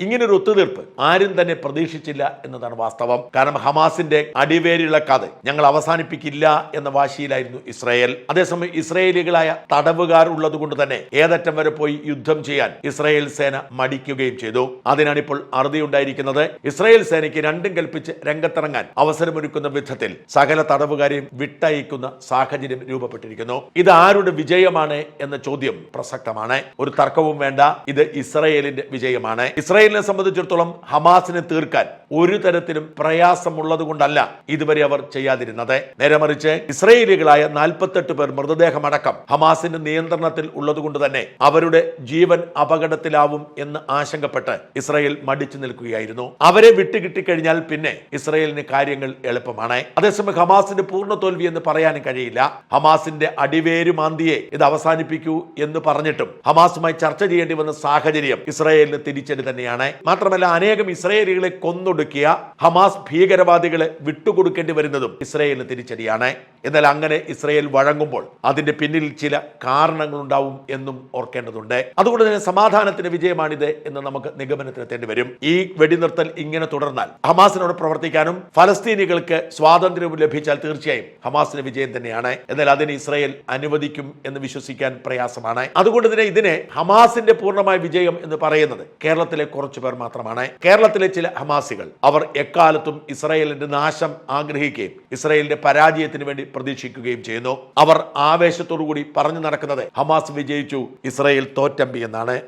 ഇങ്ങനൊരു ഒത്തുതീർപ്പ് ആരും തന്നെ പ്രതീക്ഷിച്ചില്ല എന്നതാണ് വാസ്തവം. കാരണം ഹമാസിന്റെ അടിവേരിളക്കാതെ ഞങ്ങൾ അവസാനിപ്പിക്കില്ല എന്ന വാശിയിലായിരുന്നു ഇസ്രായേൽ. അതേസമയം ഇസ്രായേലികളായ തടവുകാർ ഉള്ളത് കൊണ്ട് തന്നെ ഏതറ്റം വരെ പോയി യുദ്ധം ചെയ്യാൻ ഇസ്രായേൽ സേന മടിക്കുകയും ചെയ്തു. അതിനാണ് ഇപ്പോൾ അറുതിയുണ്ടായിരിക്കുന്നത് ഇസ്രായേൽ സേനയ്ക്ക് രണ്ടും കൽപ്പിച്ച് രംഗത്തിറങ്ങാൻ അവസരമൊരുക്കുന്ന വിധത്തിൽ സകല തടവുകാരെയും വിട്ടയക്കുന്ന സാഹചര്യം രൂപപ്പെട്ടിരിക്കുന്നു. ഇത് ആരുടെ വിജയമാണ് എന്ന ചോദ്യം പ്രസക്തമാണ്. ഒരു തർക്കവും വേണ്ട. ഇത് ഇസ്രായേലിന്റെ വിജയമാണ്. ഇസ്രായേലിനെ സംബന്ധിച്ചിടത്തോളം ഹമാസിനെ തീർക്കാൻ ഒരു തരത്തിലും പ്രയാസമുള്ളത് കൊണ്ടല്ല ഇതുവരെ അവർ ചെയ്യാതിരുന്നത്. നേരെ മറിച്ച് ഇസ്രയേലികളായ നാൽപ്പത്തെട്ട് പേർ മൃതദേഹമടക്കം ഹമാസിന്റെ നിയന്ത്രണത്തിൽ ഉള്ളതുകൊണ്ട് തന്നെ അവരുടെ ജീവൻ അപകടത്തിലാവും എന്ന് ആശങ്കപ്പെട്ട് ഇസ്രായേൽ മടിച്ചു നിൽക്കുകയായിരുന്നു. അവരെ വിട്ടുകിട്ടിക്കഴിഞ്ഞാൽ പിന്നെ ഇസ്രായേലിന് കാര്യങ്ങൾ എളുപ്പമാണ്. അതേസമയം ഹമാസിന്റെ പൂർണ തോൽവി എന്ന് പറയാനും കഴിയില്ല. ഹമാസിന്റെ അടിവേര് മാന്തിയെ ഇത് അവസാനിപ്പിക്കൂ എന്ന് പറഞ്ഞിട്ടും ഹമാസുമായി ചർച്ച ചെയ്യേണ്ടി വന്ന സാഹചര്യം ഇസ്രായേലിന് തിരിച്ചടി തന്നെയാണ്. മാത്രമല്ല അനേകം ഇസ്രയേലികളെ കൊന്നൊടുക്കിയ ഹമാസ് ഭീകരവാദികളെ വിട്ടുകൊടുക്കേണ്ടി വരുന്നതും ഇസ്രയേലിന് തിരിച്ചടിയാണ്. എന്നാൽ അങ്ങനെ ഇസ്രയേൽ വഴങ്ങുമ്പോൾ അതിന്റെ പിന്നിൽ ചില കാരണങ്ങളുണ്ടാവും എന്നും ഓർക്കേണ്ടതുണ്ട്. അതുകൊണ്ട് തന്നെ സമാധാനത്തിന്റെ വിജയമാണിത് എന്ന് നമുക്ക് നിഗമനത്തിലെത്തേണ്ടി വരും. ഈ വെടിനിർത്തൽ ഇങ്ങനെ തുടർന്നാൽ ഹമാസിനോട് പ്രവർത്തിക്കാനും ഫലസ്തീനികൾക്ക് സ്വാതന്ത്ര്യവും ലഭിച്ചാൽ തീർച്ചയായും ഹമാസിന് വിജയം തന്നെയാണ്. എന്നാൽ അതിന് ഇസ്രയേൽ അനുവദിക്കും എന്ന് വിശ്വസിക്കാൻ പ്രയാസമാണ്. അതുകൊണ്ട് തന്നെ ഇതിനെ ഹമാസിന്റെ പൂർണമായ വിജയം എന്ന് പറയുന്നത് കേരളത്തിലെ കുറച്ചു പേർ മാത്രമാണ്. കേരളത്തിലെ ചില ഹമാസികൾ അവർ എക്കാലത്തും ഇസ്രയേലിന്റെ നാശം ആഗ്രഹിക്കുകയും ഇസ്രയേലിന്റെ പരാജയത്തിന് വേണ്ടി പ്രതീക്ഷിക്കുകയും ചെയ്യുന്നു. അവർ ആവേശത്തോടു കൂടി പറഞ്ഞു നടക്കുന്നത് ഹമാസ് വിജയിച്ചു ഇസ്രയേൽ തോറ്റമ്പി എന്നാണ്.